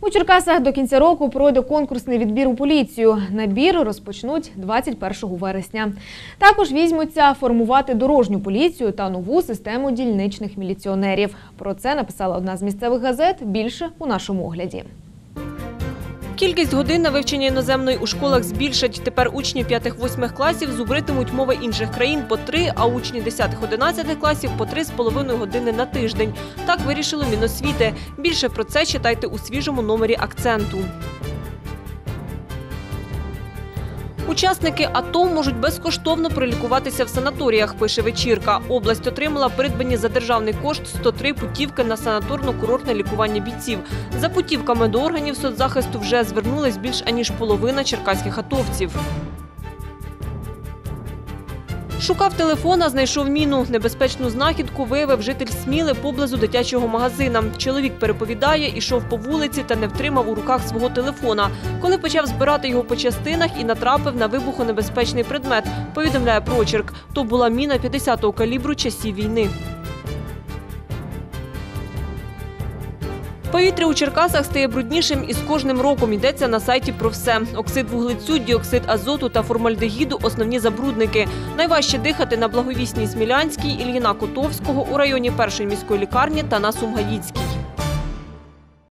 У Черкасах до кінця року пройде конкурсний відбір у поліцію. Набір розпочнуть 21 вересня. Також візьмуться формувати дорожню поліцію та нову систему дільничних міліціонерів. Про це написала одна з місцевих газет. Більше у нашому огляді. Кількість годин на вивчення іноземної у школах збільшать. Тепер учні 5-8 класів зубритимуть мови інших країн по 3, а учні 10-11 класів по 3,5 години на тиждень. Так вирішило Міносвіти. Більше про це читайте у свіжому номері акценту. Учасники АТО можуть безкоштовно прилікуватися в санаторіях, пише вечірка. Область отримала придбані за державний кошт 103 путівки на санаторно-курортне лікування бійців. За путівками до органів соцзахисту вже звернулись більш аніж половина черкаських атовців. Шукав телефона, знайшов міну. Небезпечну знахідку виявив житель Сміли поблизу дитячого магазина. Чоловік переповідає, ішов по вулиці та не втримав у руках свого телефона. Коли почав збирати його по частинах і натрапив на вибухонебезпечний предмет, повідомляє прочерк. То була міна 50-го калібру часів війни. Повітря у Черкасах стає бруднішим і з кожним роком йдеться на сайті про все. Оксид вуглецю, діоксид азоту та формальдегіду – основні забрудники. Найважче дихати на Благовісній Смілянській, Ільїна Котовського, у районі першої міської лікарні та на Сумгаїцькій.